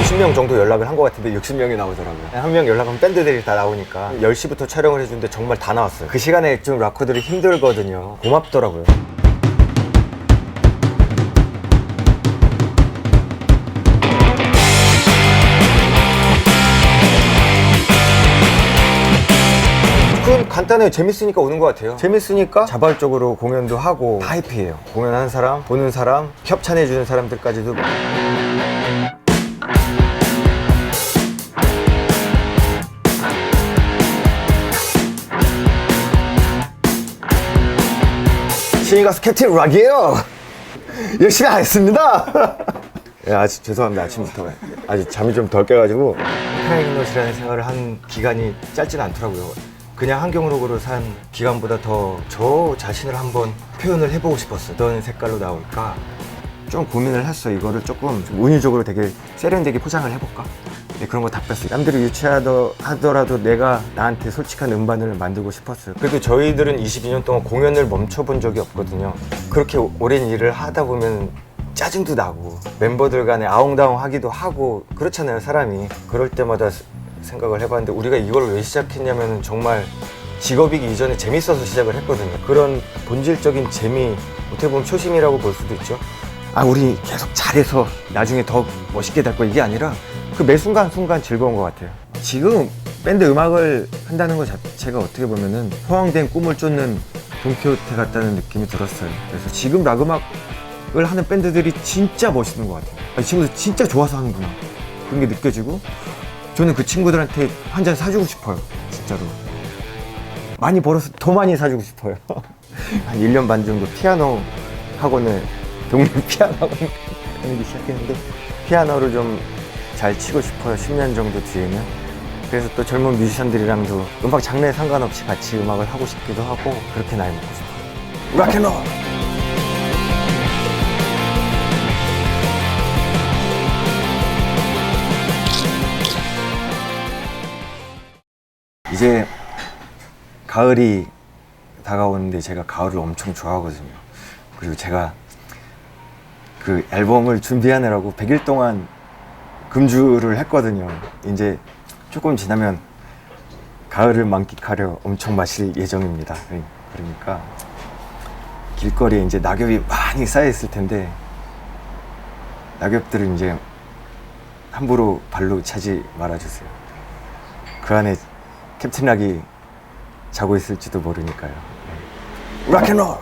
오십 명 정도 연락을 한 것 같은데 60명이 나오더라고요. 한 명 연락하면 밴드들이 다 나오니까 10시부터 촬영을 해주는데 정말 다 나왔어요. 그 시간에 좀 락커들이 힘들거든요. 고맙더라고요. 그건 간단해요. 재밌으니까 오는 것 같아요. 재밌으니까 자발적으로 공연도 하고 다 해피해요. 공연하는 사람, 보는 사람, 협찬해주는 사람들까지도 신인 가수 캡틴 락이에요. 열심히 하겠습니다. 예, 아직 죄송합니다. 아침부터 아직 잠이 좀 덜 깨가지고 프라이노시라는 생활을 한 기간이 짧진 않더라고요. 그냥 한경록으로 산 기간보다 더 저 자신을 한번 표현을 해보고 싶었어요. 어떤 색깔로 나올까? 좀 고민을 했어. 이거를 조금 좀 운유적으로 되게 세련되게 포장을 해볼까? 네, 그런 거 다 뺐어요. 남들이 유치하더라도 내가 나한테 솔직한 음반을 만들고 싶었어요. 그래도 저희들은 22년 동안 공연을 멈춰본 적이 없거든요. 그렇게 오- 오랜 일을 하다 보면 짜증도 나고 멤버들 간에 아웅다웅 하기도 하고 그렇잖아요, 사람이. 그럴 때마다 스- 생각을 해봤는데 우리가 이걸 왜 시작했냐면 정말 직업이기 이전에 재밌어서 시작을 했거든요. 그런 본질적인 재미, 어떻게 보면 초심이라고 볼 수도 있죠. 아, 우리 계속 잘해서 나중에 더 멋있게 될 거 이게 아니라 그 매 순간순간 즐거운 것 같아요. 지금 밴드 음악을 한다는 것 자체가 어떻게 보면은 허황된 꿈을 쫓는 돈키호테 같다는 느낌이 들었어요. 그래서 지금 락 음악을 하는 밴드들이 진짜 멋있는 것 같아요. 아, 이 친구들 진짜 좋아서 하는구나. 그런 게 느껴지고 저는 그 친구들한테 한 잔 사주고 싶어요. 진짜로. 많이 벌어서 더 많이 사주고 싶어요. 한 1년 반 정도 피아노 학원을, 동네 피아노 학원 다니기 시작했는데, 피아노를 좀 잘 치고 싶어요. 10년 정도 뒤에는. 그래서 또 젊은 뮤지션들이랑도 음악 장르에 상관없이 같이 음악을 하고 싶기도 하고, 그렇게 나이 먹고 싶어요. 락앤롤! 이제 가을이 다가오는데 제가 가을을 엄청 좋아하거든요. 그리고 제가 그 앨범을 준비하느라고 100일 동안 금주를 했거든요. 이제 조금 지나면 가을을 만끽하려 엄청 마실 예정입니다. 그러니까 길거리에 이제 낙엽이 많이 쌓여 있을 텐데 낙엽들은 이제 함부로 발로 차지 말아주세요. 그 안에 캡틴 락이 자고 있을지도 모르니까요. 락앤롤!